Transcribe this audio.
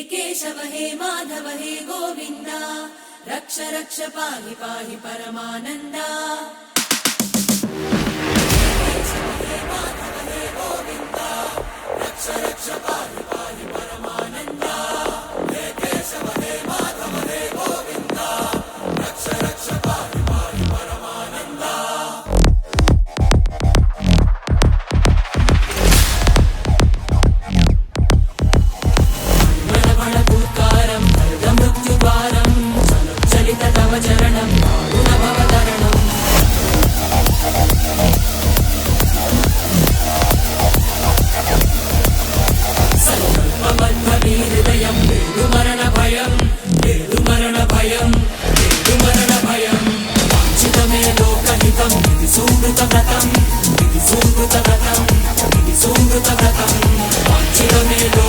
केशव हे माधव हे गोविन्द। रक्ष रक्ष पाहि पाहि परमानन्दा భవచరణం భవతరణం సంకల్పమధ్వీహృదయం వేదు మరణ భయం వేదు మరణ భయం వేదు మరణ భయం వాంఛితమే లోకహితం ఇది సూమృత వ్రతం ఇది సూమృత వ్రతం ఇది సూమృత వ్రతం వాంఛితమే లోక